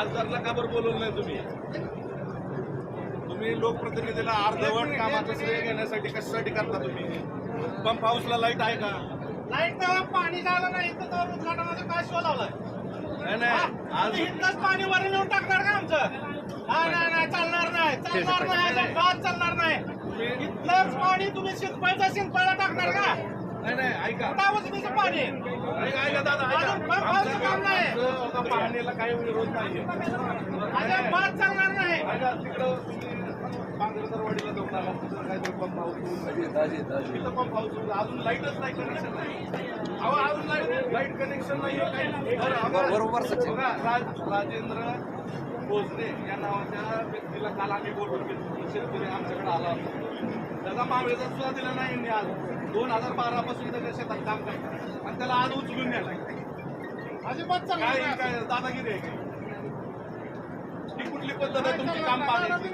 खासदारला का बरं बोलवलं नाही तुम्ही? तुम्ही लोकप्रतिनिधीला अर्धवट कामाचं श्रेय घेण्यासाठी कशासाठी करता तुम्ही? पंप हाऊसला लाइट आहे का? लाइट तेव्हा पाणी झालं नाही तर तो उद्घाटनाचा काय शो लावलाय? नाही नाही. आज इथलंच पाणी वर नेऊन टाकणार का आमचं? हा नाही नाही चालणार नाही चालणार नाही चालणार नाही. इथलंच पाणी तुम्ही शिंदपायचा शिंदपायला टाकणार का? नाही नाही पाणी ऐका ऐका दादा ऐका. अजून पंप हाऊसचं काम नाही. पाहणीला काही विरोध नाहीये अजिबात चालणार नाही. आला तिथं काहीतरी पंप हाऊस तिथं पंप हाऊस. अजून लाईटच नाही कनेक्शन नाही अहो अजून लाइट लाइट कनेक्शन नाही बरोबर सचिन. बघा, राज- राजेंद्र भोसले या नावाच्या व्यक्तीला काल आम्ही बोलून घेतलं. शेतकरी आमच्याकडे आला होता. त्याचा मामलेचा सुद्धा दिला नाही आज. दोन हजार बारा पासून त्याच्या शेतात काम करतात. आणि त्याला आज उचलून न्यायला अजिबात काय दादागिरी आहे? ही कुठली पद्धत आहे तुमची काम पाहण्याची.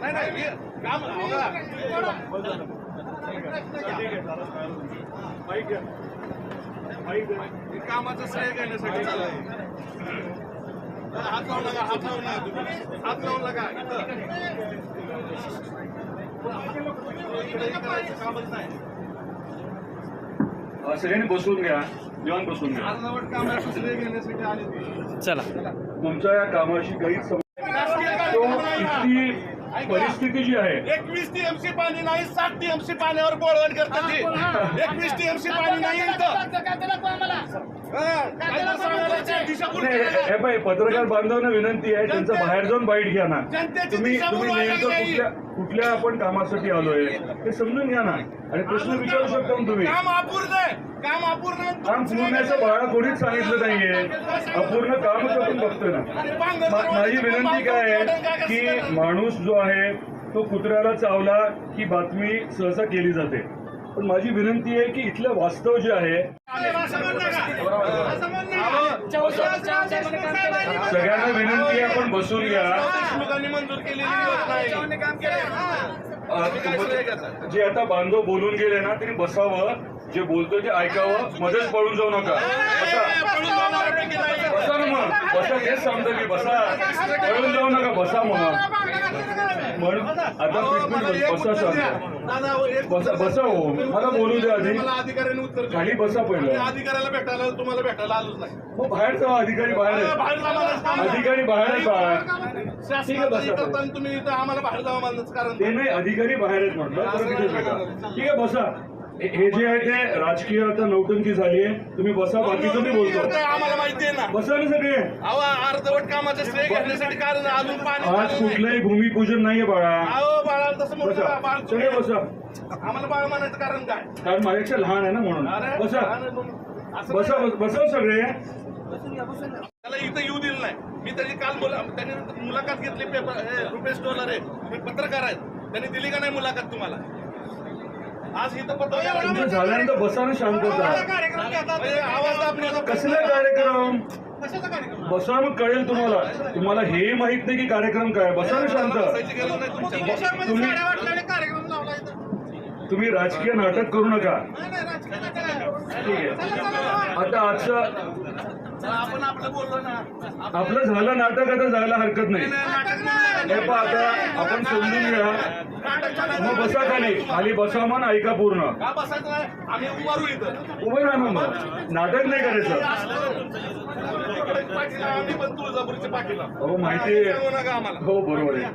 नाही नाही हे काम घ्या. कामाचं श्रेय घेण्यासाठी चाललंय हात लावू नका हात लावू नका हात लावू नका इथं सगळ्यांनी बसून घ्या निवांत बसून घ्या. चला. तुमच्या या कामाशी काहीच परिस्थिती जी आहे. एकवीस टीएमसी पाणी नाही सात टीएमसी पाण्यावर बोळवण करतात ते. एकवीस टीएमसी पाणी नाही हा, हे-. हे पत्रकार बांधवांना विनंती आहे त्यांचं बाहेर जाऊन बाईट घ्या ना. तुम्ही तुम्ही नेमकं. कुठल्या कुठल्या आपण कामासाठी आलोय? ते समजून घ्या ना. आणि प्रश्न विचारू शकता तुम्ही. काम अपूर्ण आहे. काम अपूर्ण. काम पूर्णाचं बाळा कोणीच सांगितलं नाहीये. अपूर्ण कामच आपण बघतोय ना. माझी विनंती काय आहे की माणूस जो आहे तो कुत्र्याला चावला ही बातमी सहसा केली जाते. पण माझी विनंती आहे की इथलं वास्तव जे आहे सगळ्यांना विनंती आपण बसून घ्या. मंजूर केलेली जे आता बांधव बोलून गेले ना त्यांनी बसावं जे बोलतोय ते ऐकावं मध्येच पळून जाऊ नका. बसा. ना मग. बसा तेच सांगतो की बसा. पळून जाऊ नका बसा मग. म्हणून आता ट्रीटमेंट बसा. सांगतो बसा बसा हो. मला बोलू द्या आधी. खाली बसा पहिलं. अधिकाऱ्याला भेटायला तुम्हाला भेटायला आलोच नाही. मग बाहेर जावा अधिकारी बाहेर. अधिकारी बाहेर बाहेर. ठीक आहे, बसा. तुम्ही इथं आम्हाला बाहेर जावं कारण ते नाही अधिकारी बाहेर आहेत म्हटलं तर तिथेच भेटा ठीक आहे बसा. हे जे आहे ते राजकीय आता नौटंकी झाली आहे. तुम्ही बसा बाकीचं मी बोलतो. आम्हाला माहिती आहे ना. बसा ना सगळे. अहो अर्धवट कामाचं श्रेय घेण्यासाठी कारण अजून पाणी आज. कुठलंही भूमिपूजन नाहीये बाळा. अहो बाळा तसं बसा. बाळ सगळे तुम्ही- बसा. आम्हाला बाळ म्हणायचं कारण काय? कारण माझ्यापेक्षा लहान आहे ना म्हणून. अरे बसा. लहान आहे म्हणून. असं बसा. बस- बसा सगळे. त्याला इथं येऊ दिलं नाही. मी त्याची काल मुला- त्यांनी मुलाखत घेतली पेपर हे रुपेश डोलर. आहे पत्रकार आहेत. त्यांनी दिली का नाही मुलाखत तुम्हाला? आज इथं तुमचं झाल्यानंतर बसा ना म्हणजे आवाज दाबण्याचा कसले कार्यक्रम? कशाचा कार्यक्रम? बसा मग कळेल तुम्हाला. तुम्हाला हेही माहीत नाही की कार्यक्रम काय बसा ना शांत. तुम्ही- राजकीय नाटक करू. नका नाही नाही राजकीय नाटक आहे. ठीक आहे. आता आजचं आपण आपलं बोललो ना. आपलं झालं नाटक आता जायला हरकत नाही. नाटक नाही. हे पहा आता आपण समजून घ्या मग बसा खाली खाली बसा मन ऐका पूर्ण. का बसायचं नाही? आम्ही उभारू इथं. उभे राहा ना मग. नाटक नाही करायचं. आम्ही पण हो माहिती आहे. सांगू नका आम्हाला. हो बरोबर आहे.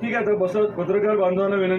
ठीक आहे आता बसा. पत्रकार बांधवांना विनंती.